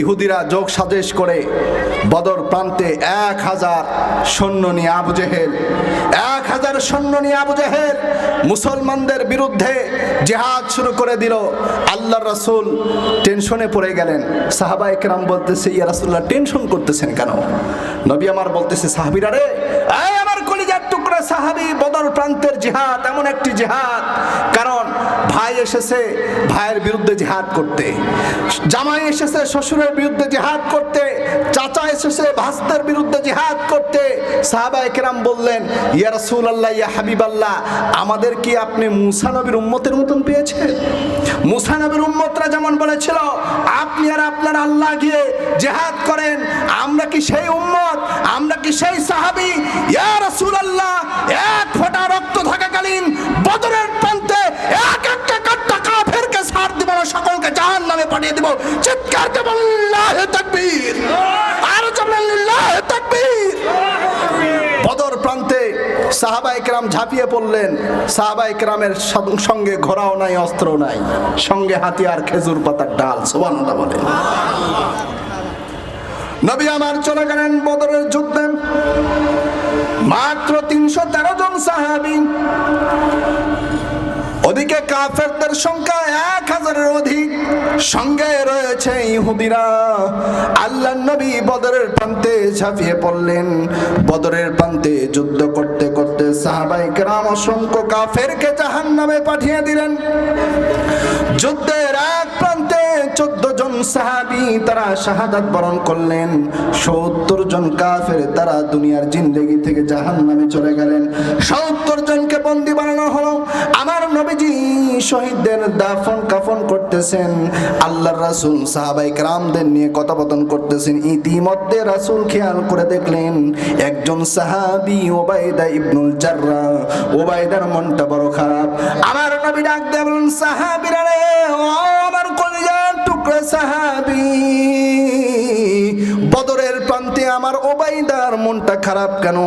ইহুদিরা যোগ সাজেশ করে বদর প্রান্তে এক হাজার সৈন্য নিয়ে আবু জেহেল, এক হাজার সৈন্য নিয়ে আবু জেহেল মুসলমানদের বিরুদ্ধে জেহাদ শুরু করে দিল। আল্লাহ রাসূল টেনশনে পড়ে গেলেন। সাহাবা একরাম বলতেছে, ইয়া রাসূলুল্লাহ, টেনশন করতেছেন কেন? নবী আমার বলতেছে, সাহাবীরা রে আমার টুকরা বদর প্রান্তের জিহাদ, এমন একটি জিহাদ। কারণ ভাই এসেছে ভাইয়ের বিরুদ্ধে জিহাদ করতে। জামাই এসেছে শ্বশুরের বিরুদ্ধে জিহাদ করতে। চাচা এসেছে ভাস্তের বিরুদ্ধে জিহাদ করতে। সাহাবা একরাম বললেন, ইয়া রাসূলুল্লাহ, ইয়া হাবিবাল্লাহ, আমাদের কি আপনি মুসা নবীর উম্মতের মতন পেয়েছেন? মুসা নবীর উম্মতরা যেমন বলেছিল, আপনি আর আপনার আল্লাহ গিয়ে জেহাদ করেন, আমরা কি সেই উম্মত? আমরা কি সেই সাহাবী? ইয়া রাসূলুল্লাহ এক ফোঁটা রক্ত থাকাকালীন বদরের প্রান্তে এক একটা কাট্টা কাফেরকে ছাড় দিব না সকলকে জাহান নামে পাঠিয়ে দিব। চিৎকার দেব আল্লাহ তাকবীর। আর আল্লাহ তাকবীর। বদর প্রান্তে সাহাবা একরাম ঝাঁপিয়ে পড়লেন। সাহাবা একরামের সঙ্গে ঘোড়াও নাই অস্ত্র নাই। সঙ্গে হাতিয়ার, খেজুর পাতার ডাল সোবান্লা বলে। নবী আমার চলে গেলেন বদরের যুদ্ধে। তিনশো তেরো জন সাহাবি। ওদিকে কাফেরদের সংখ্যা এক হাজারের অধিক। সঙ্গে রয়েছে ইহুদিরা। আল্লাহ নবী বদরের প্রান্তে ঝাঁপিয়ে পড়লেন। বদরের প্রান্তে যুদ্ধ করতে করতে সাহাবাই গ্রাম অসংখ্য কাফেরকে জাহান নামে পাঠিয়ে দিলেন। যুদ্ধের এক প্রান্তে চোদ্দ সাহাবি তারা শাহাদাত বরণ করলেন। সত্তর জন কাফের তারা দুনিয়ার থেকে জাহান নামে চলে গেলেন। সত্তর জনকে বন্দি বানানো হলো। আমার নবীজি শহীদদের দাফন কাফন করতেছেন। আল্লাহর সাহাবাই নিয়ে করতেছেন। ইতিমধ্যে রাসূল খেয়াল করে দেখলেন, একজন সাহাবী ওবায়দা ইবনুল জাররা। ওবায়দার মনটা বড় খারাপ। আমার নবী ডাক দেবেন বলেন রে, ও সাহাবী বদরের প্রান্তে আমার ওবাইদার মনটা খারাপ কেন?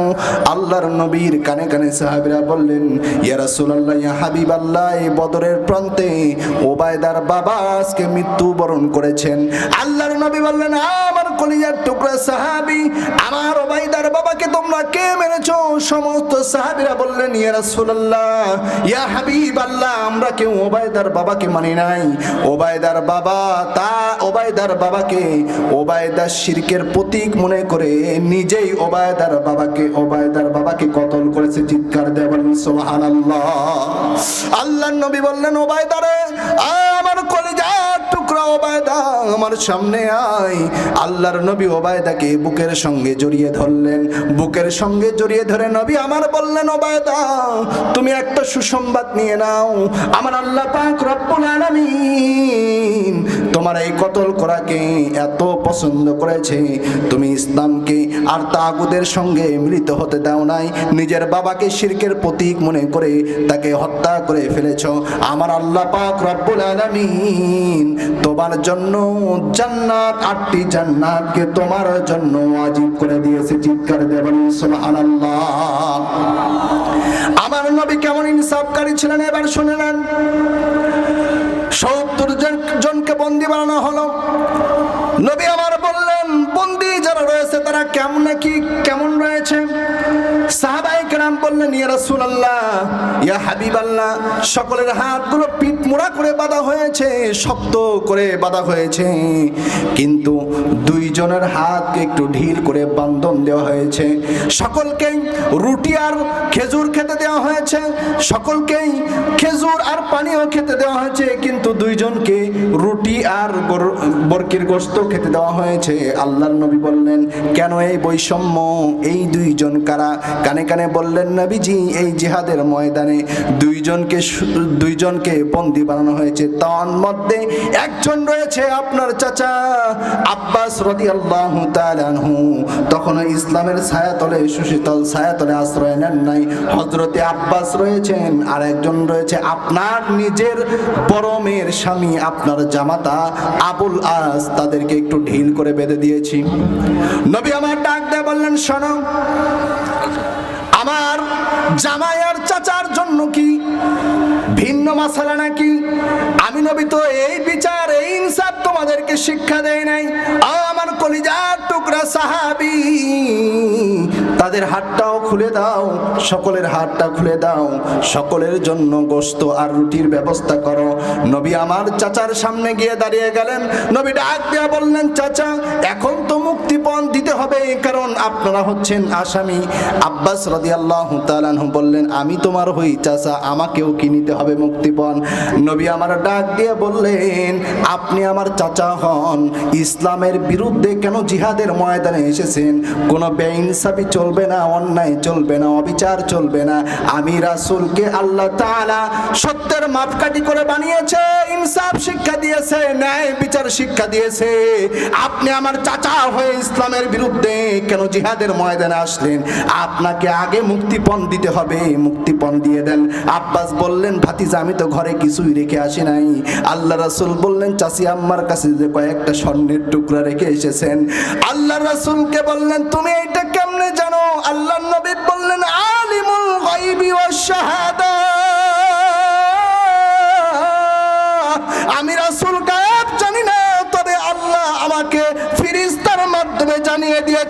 আল্লাহর নবীর কানে কানে সাহাবিরা বললেন, ইয়া হাবিবাল্লাহ বদরের প্রান্তে ওবাইদার বাবা আজকে মৃত্যুবরণ করেছেন। আল্লাহর নবী বললেন, আমার কলিজার টুকরা সাহাবী, আমার ওবাইদার বাবাকে তোমরা কে মেরেছো? সমস্ত সাহাবিরা বললেন, ইয়া রাসূলুল্লাহ, ইয়া আমরা কেউ ওবাইদার বাবাকে মানি নাই। ওবাইদার বাবা তা ওবাইদার বাবাকে ওবায়দার শিরকের প্রতীক মনে করে নিজেই ওবায়দার বাবাকে ওবায়দার বাবাকে কতল করেছে চিৎকার দেয় বলেন আল্লাহ আল্লাহ নবী বললেন, ওবায়দারে আমার ওবায়দা আমার সামনে আয়। আল্লাহর নবী ওবায়দাকে বুকের সঙ্গে জড়িয়ে ধরলেন। বুকের সঙ্গে জড়িয়ে ধরে নবী আমার বললেন, ওবায়দা, তুমি একটা সুসংবাদ নিয়ে নাও। আমার আল্লাহ পাক রব্বুল আলামিন তোমার এই কতল করাকে এত পছন্দ করেছে। তুমি ইসলামকে আর তাগুদের সঙ্গে মিলিত হতে দাও নাই। নিজের বাবাকে শিরকের প্রতীক মনে করে তাকে হত্যা করে ফেলেছ। আমার আল্লাহ পাক রব্বুল আলামিন তোমার জন্য জান্নাত, আটটি জান্নাতকে তোমার জন্য ওয়াজিব করে দিয়েছে চিৎকার দেবেন সুবহানাল্লাহ। আমার নবী কেমন ইনসাফকারী ছিলেন এবার শুনে নেন। সত্তর জন জনকে বন্দি বানানো হলো। নবী আমার বললেন, বন্দি যারা রয়েছে তারা কেমন নাকি কেমন রয়েছে? সাহাবাই কেরাম বললেন, ইয়া রাসূলুল্লাহ, ইয়া হাবিবাল্লাহ, সকলের হাতগুলো পিঠ মোড়া করে বাঁধা হয়েছে, শক্ত করে বাঁধা হয়েছে। কিন্তু দুইজনের হাতকে একটু ঢিল করে বান্ধন দেওয়া হয়েছে। সকলকেই রুটি আর খেজুর খেতে দেওয়া হয়েছে। সকলকেই খেজুর আর পানিও খেতে দেওয়া হয়েছে। কিন্তু দুইজনকে রুটি আর বরকির গোস্ত খেতে দেওয়া হয়েছে। আল্লাহর নবী বললেন, কেন এই বৈষম্য? এই দুইজন কারা? কানে কানে বললেন, নবীজি, এই জিহাদের ময়দানে দুইজনকে দুইজনকে বন্দি বানানো হয়েছে। তার মধ্যে একজন রয়েছে আপনার চাচা আব্বাস রাদিয়াল্লাহু তাআলা আনহু। তখনও ইসলামের ছায়াতলে, সুশীতল ছায়াতলে আশ্রয় নেন নাই। হজরতে আব্বাস রয়েছেন আর একজন রয়েছে আপনার নিজের পরমের স্বামী, আপনার জামাতা আবুল আস। তাদেরকে একটু ঢিল করে বেঁধে দিয়েছি। নবী আমার ডাক দেয় বললেন, শোনো, আমার জামাই আর চাচার জন্য কি ভিন্ন মাসালা নাকি? আমি নবী তো এই বিচার, এই ইনসাফ তোমাদেরকে শিক্ষা দেয় নাই। আমার কলিজার টুকরা সাহাবি তাদের হাতটাও খুলে দাও, সকলের হাতটা খুলে দাও, সকলের জন্য গোস্ত আর রুটির ব্যবস্থা করো। নবী আমার চাচার সামনে গিয়ে দাঁড়িয়ে গেলেন। নবী ডাক দিয়া বললেন, চাচা, এখন তো মুক্তিপণ দিতে হবে কারণ আপনারা হচ্ছেন আসামি। আব্বাস রাদিয়াল্লাহু তাআলাহু বললেন, আমি তোমার হই চাচা, আমাকেও কি নিতে হবে মুক্তিপণ? নবী আমার ডাক দিয়ে বললেন, আপনি আমার চাচা হন, ইসলামের বিরুদ্ধে কেন জিহাদের ময়দানে এসেছেন? কোনো বেইনসাফি চলবে না, অন্যায় চলবে না, অবিচার চলবে না। আমি রাসূলকে আল্লাহ তাআলা সত্যের মাপকাঠি করে বানিয়েছে, ইনসাফ শিক্ষা দিয়েছে, ন্যায় বিচার শিক্ষা দিয়েছে। আপনি আমার চাচা হয়ে ইসলামের বিরুদ্ধে কেন জিহাদের ময়দানে আসলেন? আপনাকে আগে মুক্তিপণ দিতে হবে। মুক্তিপণ দিয়ে দেন। আব্বাস বললেন, ভাতিজা, আমি তো ঘরে কিছুই রেখে আসি নাই। আল্লাহ রাসূল বললেন, চাচি আম্মার কাছে যে কয়েকটা স্বর্ণের টুকরা রেখে এসেছেন। আল্লাহ রাসূলকে বললেন, তুমি এটা কেমনে জানো? আল্লাহ নবী বললেন, আলিমুল গায়বি ওয়াশ শাহাদা। আমি রাসূল গায়েব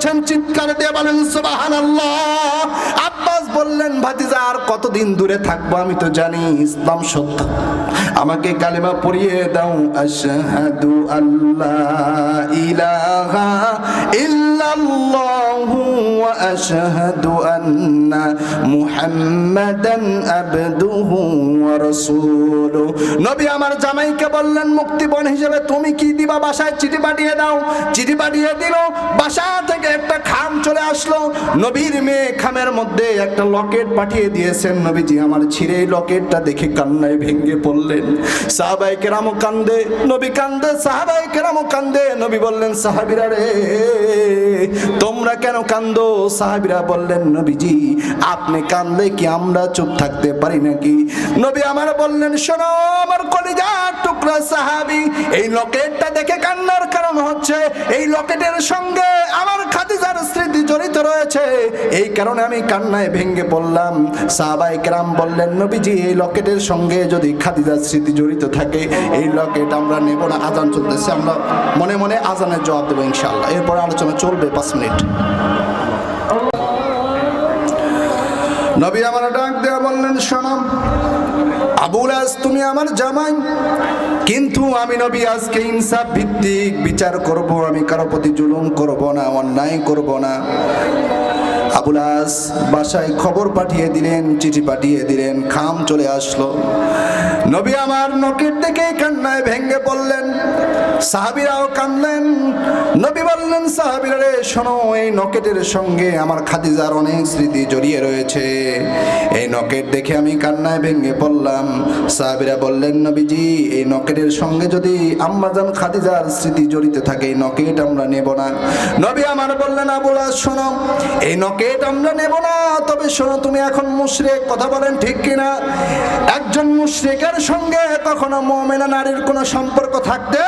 দিয়েছেন চিৎকার দিয়ে বলেন সুবহানাল্লাহ। আব্বাস বললেন, ভাতিজা, আর কতদিন দূরে থাকব আমি তো জানি, ইসলাম সত্য। আমাকে কালেমা পড়িয়ে দাও, আশহাদু আল্লাহ ইলাহা ইল্লাল্লাহু ওয়া আশহাদু আন্না মুহাম্মাদান আবদুহু ওয়া রাসূলুহু নবী আমার জামাইকে বললেন, মুক্তিপণ হিসেবে তুমি কি দিবা? বাসায় চিঠি পাঠিয়ে দাও। চিঠি পাঠিয়ে দিল, বাসা থেকে একটা খাম চলে আসলো। নবীর মেয়ে খামের মধ্যে একটা লকেট পাঠিয়ে দিয়েছেন নবীজি। আমার ছিঁড়ে এই লকেটটা দেখে কান্নায় ভেঙে পড়লেন। সাহাবাই কেরামও কান্দে, নবী কান্দে সাহাবাই কেরামও কান্দে। নবী বললেন, সাহাবিরা রে, তোমরা কেন কান্দো? সাহাবিরা বললেন, নবীজি, আপনি কান্দে কি আমরা চুপ থাকতে পারি নাকি? নবী আমার বললেন, শোনো, আমার কলিজার টুকরা সাহাবি, এই লকেটটা দেখে কান্নার কারণ হচ্ছে, এই লকেটের সঙ্গে আমার জড়িত রয়েছে। এই কারণে আমি কান্নায় ভেঙে পড়লাম। সাহাবাই কেরাম বললেন, নবীজি, এই লকেটের সঙ্গে যদি খাদিজার স্মৃতি জড়িত থাকে, এই লকেট আমরা নেব না, আজান চলতেছে। আমরা মনে মনে আজানের জবাব দেবো ইনশাআল্লাহ। এরপর আলোচনা চলবে পাঁচ মিনিট। নবী আমার ডাক দেওয়া বললেন শোনাম আবুল আজ তুমি আমার জামাই। কিন্তু আমি নবী, আজকে ইনসাফ ভিত্তিক বিচার করব, আমি কারও প্রতি জুলুম করব না, অন্যায় করব না। আবুলাস বাসায় খবর পাঠিয়ে দিলেন, চিঠি পাঠিয়ে দিলেন, খাম চলে আসলো। নবী আমার নকের দেখে কান্নায় ভেঙ্গে পড়লেন, সাহাবিরাও কানলেন নবী বললেন, সাহাবিরা রে, শোনো, এই নকেটের সঙ্গে আমার খাদিজার অনেক স্মৃতি জড়িয়ে রয়েছে। এই নকেট দেখে আমি কান্নায় ভেঙ্গে পড়লাম। সাহাবিরা বললেন, নবীজি, এই নকেটের সঙ্গে যদি আম্মাজান খাদিজার স্মৃতি জড়িত থাকে, এই নকেট আমরা নেব না। নবী আমার বললেন, আবুলা শোনো, এই নকেট আমরা নেব না? তবে শোনো, তুমি এখন মুশরিক, কথা বলেন ঠিক কিনা? একজন মুশরিকের সঙ্গে কখনো মুমিনা নারীর কোনো সম্পর্ক থাকতে,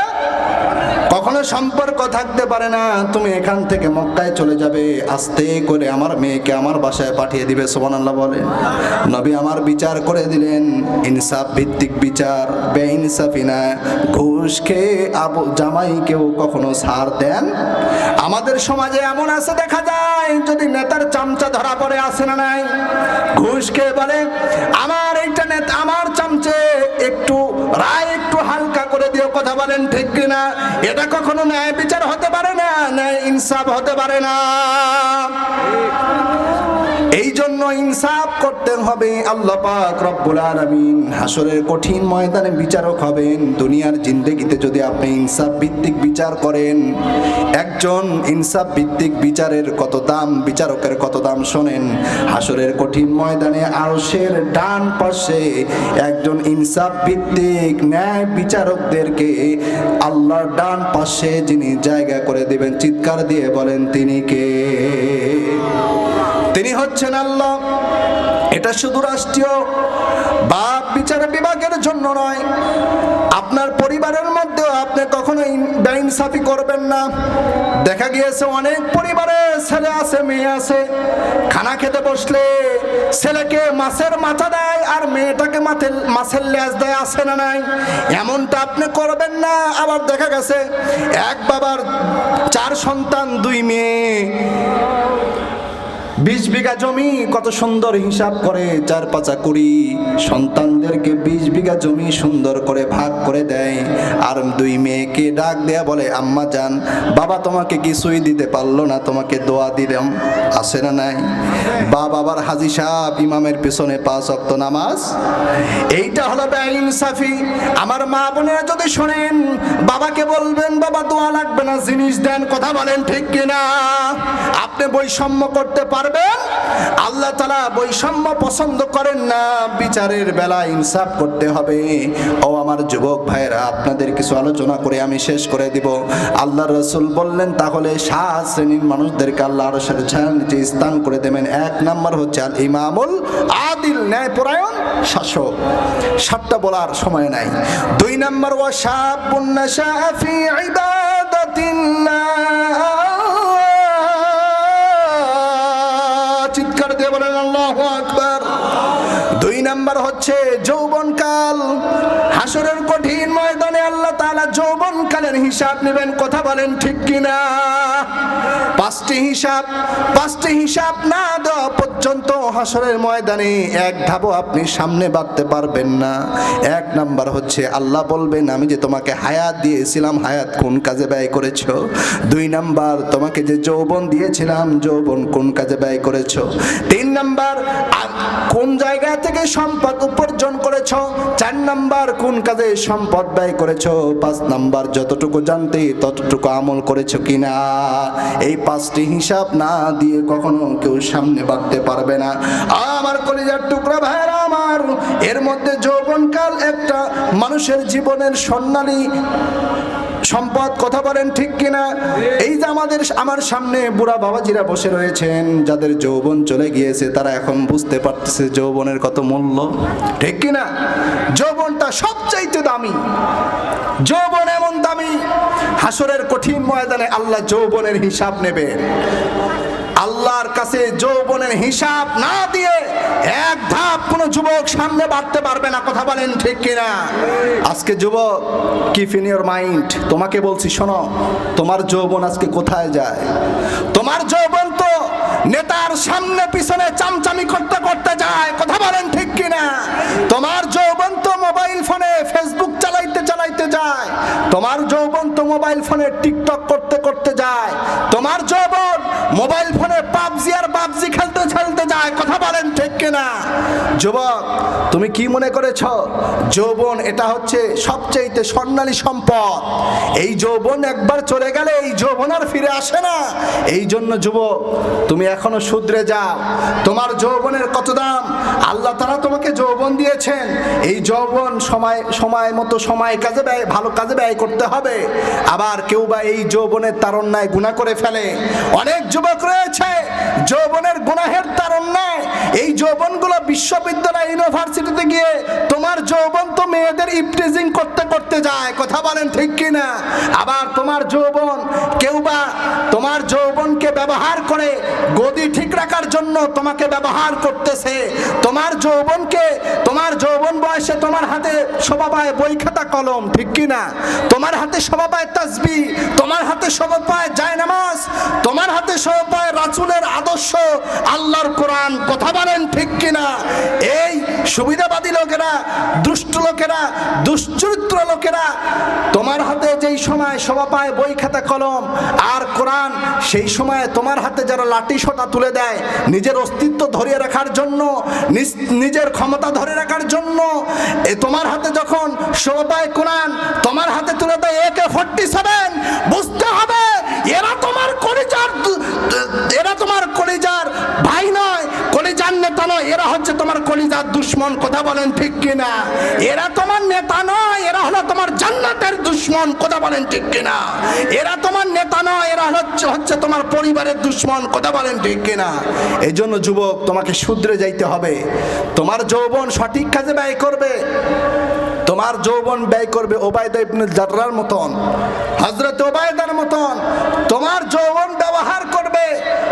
কখনো সম্পর্ক থাকতে পারে না। তুমি এখান থেকে মক্কায় চলে যাবে, আস্তে করে আমার মেয়েকে আমার বাসায় পাঠিয়ে দিবে সোমান আল্লাহ বলে নবী আমার বিচার করে দিলেন, ইনসাফ ভিত্তিক বিচার, বেইনসাফি না। ঘুষ খেয়ে আবু জামাই কেউ কখনো ছাড় দেন। আমাদের সমাজে এমন আছে, দেখা যায়, যদি নেতার চামচা ধরা পড়ে আসে না নাই? ঘুষ খেয়ে বলে? আমার এইটা নেতা, আমার চামচে একটু রায় একটু হালকা করে দিয়ে কথা বলেন ঠিক কিনা? এটা কখনো ন্যায় বিচার হতে পারে না? ন্যায় ইনসাফ হতে পারে না। এই জন্য ইনসাফ করতে হবে, আল্লাহ পাক রব্বুল আলামিন হাসরের কঠিন ময়দানে বিচারক হবেন। দুনিয়ার জিন্দেগিতে যদি আপনি ইনসাফ ভিত্তিক বিচার করেন, একজন ইনসাফ ভিত্তিক বিচারের কত দাম, বিচারকের কত দাম শোনেন হাসরের কঠিন ময়দানে আরশের ডান পাশে একজন ইনসাফ ভিত্তিক ন্যায় বিচারকদেরকে আল্লাহর ডান পাশে যিনি জায়গা করে দিবেন, চিৎকার দিয়ে বলেন, তিনি কে? তিনি হচ্ছেন আল্লাহ। এটা শুধু রাষ্ট্রীয় বা বিচার বিভাগের জন্য নয়, আপনার পরিবারের মধ্যেও আপনি কখনো বেআইন ইনসাফি করবেন না। দেখা গিয়েছে অনেক পরিবারে ছেলে আছে, মেয়ে আছে, খানা খেতে বসলে ছেলেকে মাছের মাথা দেয় আর মেয়েটাকে মাথে, মাছের লেজ দেয়, আছে না নাই? এমনটা আপনি করবেন না। আবার দেখা গেছে, এক বাবার চার সন্তান, দুই মেয়ে। বিশ বিঘা জমি কত সুন্দর হিসাব করে চার পাঁচা কুড়ি। সন্তানদেরকে বিশ বিঘা জমি সুন্দর করে ভাগ করে দেয়। আর দুই মেয়েকে ডাক দেয়া বলে, আম্মা যান, বাবা তোমাকে কিছুই দিতে পারল না, তোমাকে দোয়া দিলাম। আসে না নাই? বা বাবার হাজি সাহেব ইমামের পেছনে পাঁচ অক্ত নামাজ। এইটা হলো ইনসাফি আমার মা বোনেরা যদি শোনেন, বাবাকে বলবেন, বাবা, দোয়া লাগবে না, জিনিস দেন। কথা বলেন ঠিক কিনা? আপনি বৈষম্য করতে পারবেন আল্লাহ তালা বৈষম্য পছন্দ করেন না, বিচারের বেলা ইনসাফ করতে হবে। ও আমার যুবক ভাইয়েরা, আপনাদের কিছু আলোচনা করে আমি শেষ করে দিব। আল্লাহ রসুল বললেন, তাহলে সাত শ্রেণির মানুষদেরকে আল্লাহ আরশের ছায়ার নিচে স্থান করে দেবেন। এক নাম্বার হচ্ছে আল ইমামুল আদিল, ন্যায়পরায়ণ শাসক। সাতটা বলার সময় নাই। দুই নাম্বার, ওয়া শাবুন নাশা ফি দুই নাম্বার হচ্ছে যৌবনকাল। হাসরের কঠিন ময়দানে যৌবনকালের হিসাব নেবেন, কথা বলেন ঠিক কিনা? পাঁচটি হিসাব পাঁচটি হিসাব না দেওয়া পর্যন্ত হাসরের ময়দানে এক ধাপও আপনি সামনে বাড়তে পারবেন না। এক নাম্বার হচ্ছে, আল্লাহ বলবেন, আমি যে তোমাকে হায়াত দিয়েছিলাম, হায়াত কোন কাজে ব্যয় করেছ? দুই নাম্বার, তোমাকে যে যৌবন দিয়েছিলাম, যৌবন কোন কাজে ব্যয় করেছ? তিন নাম্বার কোন জায়গা থেকে সম্পদ উপার্জন করেছ? চার নাম্বার, কোন কাজে সম্পদ ব্যয় করেছ? পাঁচ নাম্বার যতটুকু জানতে, ততটুকু আমল করেছ কিনা? এই পাঁচটি হিসাব না দিয়ে কখনো কেউ সামনে বাড়তে পারবে না। আমার কলিজার টুকরা ভাইরা আমার এর মধ্যে যৌবনকাল একটা মানুষের জীবনের স্বর্ণালী সম্পদ, কথা বলেন ঠিক কিনা? এই যে আমাদের, আমার সামনে বুড়া বাবাজিরা বসে রয়েছেন, যাদের যৌবন চলে গিয়েছে, তারা এখন বুঝতে পারতেছে যৌবনের কত মূল্য। ঠিক কিনা? যৌবনটা সবচাইতে দামি। যৌবন এমন দামি, হাসরের কঠিন ময়দানে আল্লাহ যৌবনের হিসাব নেবে। আল্লাহর কাছে যৌবনের হিসাব না দিয়ে এক ধাপ কোনো যুবক সামনে বাড়তে পারবে না, কথা বলেন ঠিক কিনা? আজকে যুবক কিপ ইন ইউর মাইন্ড তোমাকে বলছি শোনো, তোমার যৌবন আজকে কোথায় যায়? তোমার যৌবন তো নেতার সামনে পিছনে চামচামি করতে করতে যায়, কথা বলেন ঠিক কিনা? তোমার যৌবন তো মোবাইল ফোনে ফেসবুক চালাইতে চালাইতে যায়, তোমার যৌবন তো মোবাইল ফোনে টিকটক করতে করতে যায়, তোমার যৌবন মোবাইল ফোনে পাবজি আর পাবজি খেলতে খেলতে যায়, কথা বলেন ঠিক কিনা? যুবক, তুমি কি মনে করেছ? যৌবন এটা হচ্ছে সবচেয়ে স্বর্ণালী সম্পদ। এই যৌবন একবার চলে গেলে এই যৌবন আর ফিরে আসে না। এই জন্য যুবক, তুমি এখনও শুধরে যাও। তোমার যৌবনের কত দাম? আল্লাহ তারা তোমাকে যৌবন দিয়েছেন। এই যৌবন সময় সময় মতো সময় কাজে ব্যয়, ভালো কাজে ব্যয় করতে হবে। আবার কেউ বা এই যৌবনের তারণ্যায় গুণা করে ফেলে। অনেক যুবক রয়েছে যৌবনের গুনাহের তারণ্যায় এই যৌবনগুলো বিশ্ববিদ্যালয়, ইউনিভার্সিটিতে গিয়ে তোমার যৌবন তো মেয়েদের ইপটিজিং করতে করতে যায়। কথা বলেন ঠিক কিনা? আবার তোমার যৌবন, কেউ বা তোমার যৌবনকে ব্যবহার করে গদি ঠিক রাখার জন্য তোমাকে ব্যবহার করতেছে। তোমার যৌবনকে, তোমার যৌবন বয়সে তোমার হাতে পায় বই খাতা কলম, ঠিক কিনা? তোমার হাতে পায় তাসবি, তোমার হাতে শোভা পায় যায় নামাজ তোমার হাতে শোভা পায় রাসুলের আদর্শ আল্লাহর কোরআন কথা বলেন ঠিক কিনা? এই সুবিধাবাদী লোকেরা, দুষ্ট লোকেরা, দুশ্চরিত্র লোকেরা, তোমার হাতে যেই সময় শোভা পায় বই খাতা কলম আর কোরআন, সেই সময় তোমার হাতে যারা লাঠি সোটা তুলে দেয়, নিজের অস্তিত্ব ধরিয়ে রাখার জন্য, নিজ- নিজের ক্ষমতা ধরে রাখার জন্য, এ তোমার হাতে যখন পায় কোরআন, তোমার হাতে তুলে দেয় একে ফোরটি সেভেন, বুঝতে হবে, এরা তোমার কলিজার এরা তোমার কলিজার ভাই নয়, কলিজার নেতা নয়, এরা হচ্ছে তোমার কলিজার দুশ্মন, কথা বলেন ঠিক কিনা? এরা তোমার নেতা নয়, এরা হলো তোমার জান্নাতের দুশ্মন, কথা বলেন ঠিক কিনা? এরা তোমার নেতা নয়, এরা হচ্ছে হচ্ছে তোমার পরিবারের দুশ্মন, কথা বলেন ঠিক কিনা? এই জন্য যুবক, তোমাকে শুধরে যাইতে হবে। তোমার যৌবন সঠিক কাজে ব্যয় করবে। তোমার যৌবন ব্যয় করবে ওবায়দা ইবনে জাররার মতন, হযরত ওবায়দার মতন। তোমার যৌবন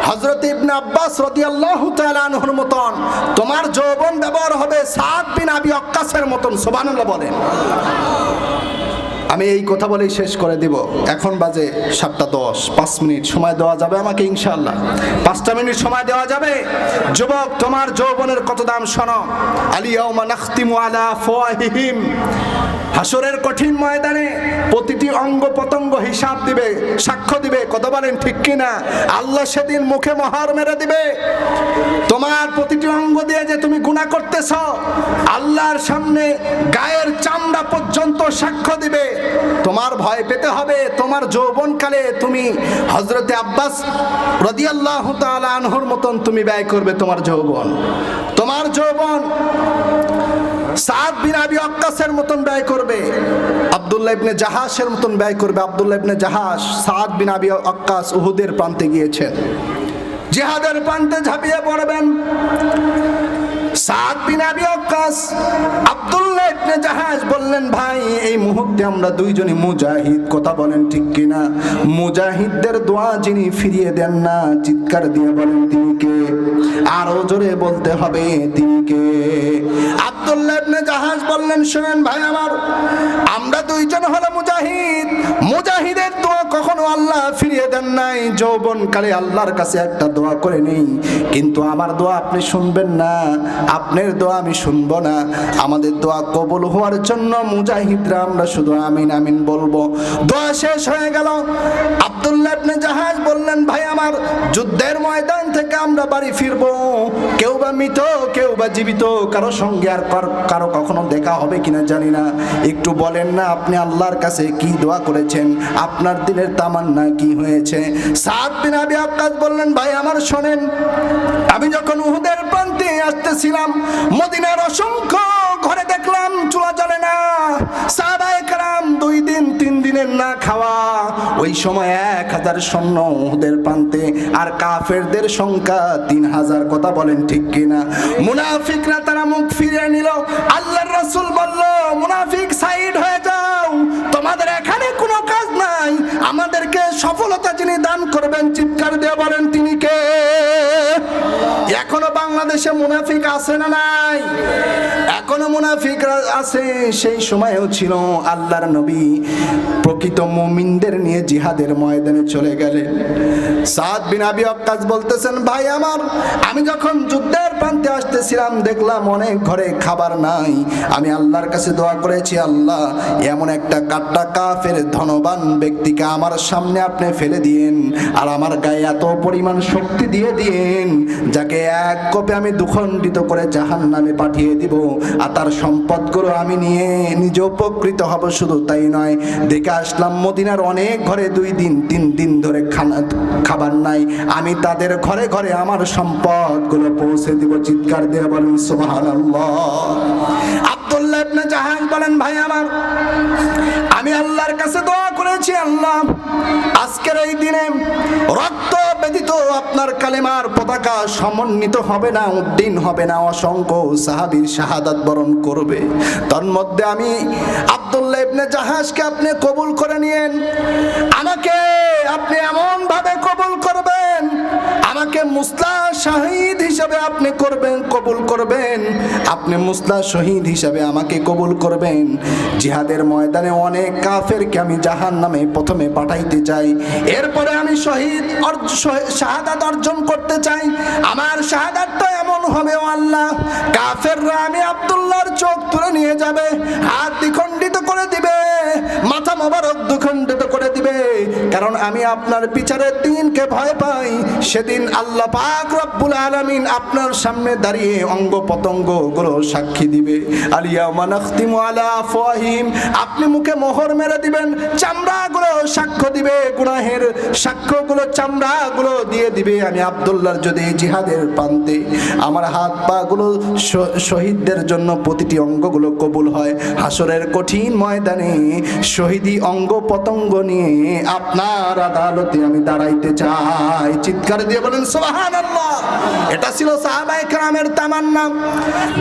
হযরত ইবনে আব্বাস রাদিয়াল্লাহু তাআলা আনহুর মতন, তোমার যৌবন ব্যবহার হবে সাদ বিন আবি ওয়াক্কাসের মতন, সুবহানাল্লাহ বলেন। আমি এই কথা বলেই শেষ করে দিব। এখন বাজে সাতটা দশ, পাঁচ মিনিট সময় দেওয়া যাবে আমাকে ইনশাল্লাহ পাঁচটা মিনিট সময় দেওয়া যাবে। যুবক, তোমার যৌবনের কত দাম শোনো। নাখতিমু আলা ফাওয়াহিহিম হাসরের কঠিন ময়দানে প্রতিটি অঙ্গ পতঙ্গ হিসাব দিবে, সাক্ষ্য দিবে, কত বলেন ঠিক কিনা? আল্লাহ সেদিন মুখে মহার মেরে দিবে। তোমার প্রতিটি অঙ্গ দিয়ে যে তুমি গুণা করতেছ, আল্লাহর সামনে গায়ের চামড়া পর্যন্ত সাক্ষ্য দিবে। তোমার ভয় পেতে হবে, তোমার যৌবনকালে তুমি হজরতে আব্বাস রদিয়াল্লাহ তাআলা আনহুর মতন তুমি ব্যয় করবে তোমার যৌবন। তোমার যৌবন সাত বিন আবি আক্কাসের মতন ব্যয় করবে। আব্দুল্লাহ ইবনে জাহাসের মতন ব্যয় করবে আবদুল্লাহ ইবনে জাহাস সাদ বিন আবি আক্কাস উহুদের প্রান্তে গিয়েছেন। জিহাদের প্রান্তে ঝাঁপিয়ে পড়বেন সাদ বিন আবি আক্কাস আব্দুল্লাহ ইবনে জাহাজ বললেন, ভাই, এই মুহূর্তে আমরা দুইজনই মুজাহিদ। কথা বলেন ঠিক কিনা? মুজাহিদদের দোয়া যিনি ফিরিয়ে দেন না, চিৎকার দিয়ে বলেন, তিনি কে? আরও জোরে বলতে হবে, তিনি কে? আব্দুল্লাহ জাহাজ বললেন ভাই আমার, আমরা দুইজন হলো মুজাহিদ। মুজাহিদের দোয়া কখনো আল্লাহ ফিরিয়ে দেন নাই। আল্লাহর কাছে একটা দোয়া করে নেই। কিন্তু আমার দোয়া আপনি শুনবেন না, আপনার দোয়া আমি শুনব না। আমাদের দোয়া কবুল হওয়ার জন্য মুজাহিদরা আমরা শুধু আমিন আমিন বলব। দোয়া শেষ হয়ে গেল। আব্দুল্লাহ ইবনে জাহাজ বললেন, ভাই, আমার যুদ্ধের ময়দান থেকে আমরা বাড়ি ফিরবো। কেউ বা মৃত, কেউ বা জীবিত, কারও সঙ্গে আর কারও কখনো দেখা হবে কিনা জানি না। একটু বলেন না, আপনি আল্লাহর কাছে কি দোয়া করেছেন? আপনার দিনের তামান্না কি হয়েছে? সাত দিন আবি আব্বাস বললেন, ভাই, আমার শোনেন, আমি যখন উহুদের প্রান্তে আসতেছিলাম, মদিনার অসংখ্য ঘরে দেখলাম চুলা জ্বলে না। সাহাবায়ে কেরাম দুই দিন, তিন দিনের না খাওয়া। ওই সময় এক হাজার সৈন্য উহুদের প্রান্তে, আর কাফেরদের সংখ্যা তিন হাজার, কথা বলেন ঠিক কিনা? মুনাফিকরা তারা মুখ ফিরিয়ে নিল। আল্লাহর রাসূল বলল, মুনাফিক সাইড হয়ে যাও। তোমাদের এখানে কোনো কাজ নাই। আমাদেরকে সফলতা যিনি দান করবেন, চিৎকার দিয়ে বাংলাদেশে মুনাফিক আছে না নাই? এখনও মুনাফিক আছে। সেই সময়েও ছিল আল্লাহর নবী প্রকৃত মুমিনদের নিয়ে জিহাদের ময়দানে চলে গেলেন সাদ বিন আবি ওয়াক্কাস বলতেছেন, ভাই আমার, আমি যখন যুদ্ধের প্রান্তে আসতেছিলাম, দেখলাম অনেক ঘরে খাবার নাই। আমি আল্লাহর কাছে দোয়া করেছি, আল্লাহ, এমন একটা কাট্টা কাফের ধনবান ব্যক্তিকে আমার সামনে আপনি ফেলে দিয়েন আর আমার গায়ে এত পরিমাণ শক্তি দিয়ে দিয়েন, যাকে এক কপে আমি দুখণ্ডিত করে জাহান নামে পাঠিয়ে দিব আর তার সম্পদগুলো আমি নিয়ে নিজে উপকৃত হব। শুধু তাই নয়, দেখে আসলাম মদিনার অনেক ঘরে দুই দিন, তিন দিন ধরে খানা খাবার নাই। আমি তাদের ঘরে ঘরে আমার সম্পদগুলো পৌঁছে দিব। চিৎকার দিয়ে বলেন, সুবহানাল্লাহ। আব্দুল্লাহ ইবনে বলেন, ভাই আমার, আমি আল্লাহর কাছে দোয়া করেছি, আল্লাহ। আজকের এই দিনে রক্ত ব্যতীত আপনার কালেমার পতাকা সমন্বিত হবে না, উদ্দিন হবে না, অসংখ্য সাহাবীর শাহাদাত বরণ করবে। তন্মধ্যে আমি আব্দুল্লাহ ইবনে জাহাজকে আপনি কবুল করে নিয়েন। আমাকে আপনি এমন ভাবে কবুল করবেন, আমাকে মুসলা শহীদ হিসাবে আপনি করবেন, কবুল করবেন। আপনি মুসলা শহীদ হিসাবে আমাকে কবুল করবেন। জিহাদের ময়দানে অনেক কাফেরকে আমি জাহান নামে প্রথমে পাঠাইতে চাই। এরপরে আমি শহীদ শাহাদাত অর্জন করতে চাই। আমার শাহাদাতটা এমন হবে, ও আল্লাহ। কাফেররা আমি আব্দুল্লাহর চোখ তুলে নিয়ে যাবে, হাত দ্বিখণ্ডিত করে দিবে, মাথা মোবারক দুখণ্ডিত করে দিবে। কারণ আমি আপনার বিচারের দিনকে ভয় পাই। সেদিন আল্লাহ পাক রব্বুল আলামিন আপনার সামনে দাঁড়িয়ে অঙ্গ পতঙ্গগুলো সাক্ষী দিবে। আলিয়া মানাখতিমু আলা আফওয়াহিম, আপনি মুখে মোহর মেরে দিবেন, চামড়াগুলো সাক্ষ্য দিবে, গুনাহের সাক্ষ্যগুলো, চামড়াগুলো দিয়ে দিবে। আমি আব্দুল্লাহর যদি জিহাদের প্রান্তে আমার হাত পা গুলো শহীদদের জন্য প্রতিটি অঙ্গগুলো কবুল হয়, হাসরের কঠিন ময়দানে শহীদি অঙ্গ পতঙ্গ নিয়ে আপনার আদালতে আমি দাঁড়াইতে চাই। চিৎকার দিয়ে বলেন, সুবহানাল্লাহ। এটা ছিল সাহাবায়ে কেরামের তামান্না।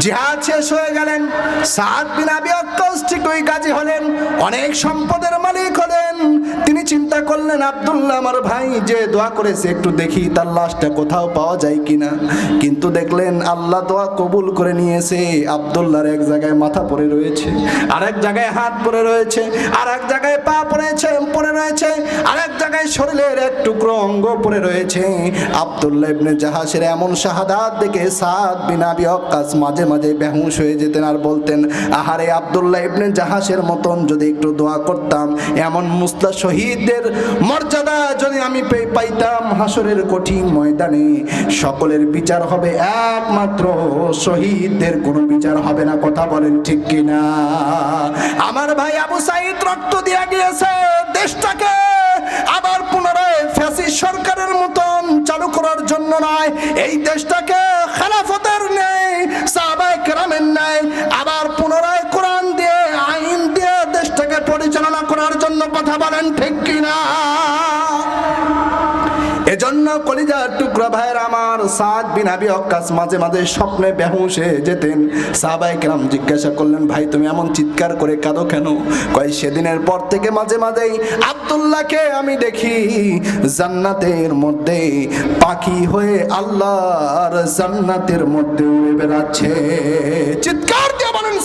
জিহাদ শেষ হয়ে গেলেন। সাদ বিন আবি ওয়াক্কাস ওই কাজী হলেন। অনেক সম্পদের মালিক হলেন। তিনি চিন্তা করলেন, আব্দুল্লাহ আমার ভাই যে দোয়া করেছে, একটু দেখি তার লাশটা কোথাও পাওয়া যায় কিনা। কিন্তু দেখলেন, আল্লাহ দোয়া কবুল করে নিয়েছে। আব্দুল্লাহর এক জায়গায় মাথা পড়ে রয়েছে আর এক জায়গায় হাত পড়ে রয়েছে আর এক জায়গায় পা পড়েছে, পড়ে রয়েছে। আর এক জায়গায় শরীরের এক টুকরো অঙ্গ পড়ে রয়েছে। আব্দুল্লাহ ইবনে জাহাসের এমন শাহাদাত দেখে সাদ বিন আবি মাঝে মাঝে বেহুশ হয়ে যেতেন আর বলতেন, আহারে আব্দুল্লাহ ইবনে জাহাসের মতন যদি একটু দোয়া করতাম, এমন মুস্তা শহীদদের মর্যাদা যদি আমি পাইতাম হাসরের কঠিন ময়দানে। সকলের বিচার হবে একমাত্র শহীদদের, কোনো বিচার হবে না। কথা বলেন ঠিক কিনা? আমার ভাই আবু সাইদ রক্ত দিয়া গিয়েছে দেশটাকে। আবার পুনরায় ফ্যাসিস সরকারের মতন চালু করার জন্য নয়। এই দেশটাকে খেলাফতের নেই সাহাবায়ে কেরামের নেই আবার পুনরায় কোরআন দিয়ে, আইন দিয়ে দেশটাকে পরিচালনা করার জন্য কথা বলেন ঠিক কিনা? কলিজার টুকরা ভাইয়ের আমার মাঝে মাঝে স্বপ্নে যেতেন। সাহাবাই কেরাম জিজ্ঞাসা করলেন, ভাই, তুমি এমন চিৎকার করে কাঁদো কেন? কয়, সেদিনের পর থেকে মাঝে মাঝেই আব্দুল্লাহকে আমি দেখি জান্নাতের মধ্যে, পাখি হয়ে আল্লাহর জান্নাতের মধ্যে উড়ে বেড়াচ্ছে। চিৎকার দিয়ে বলেন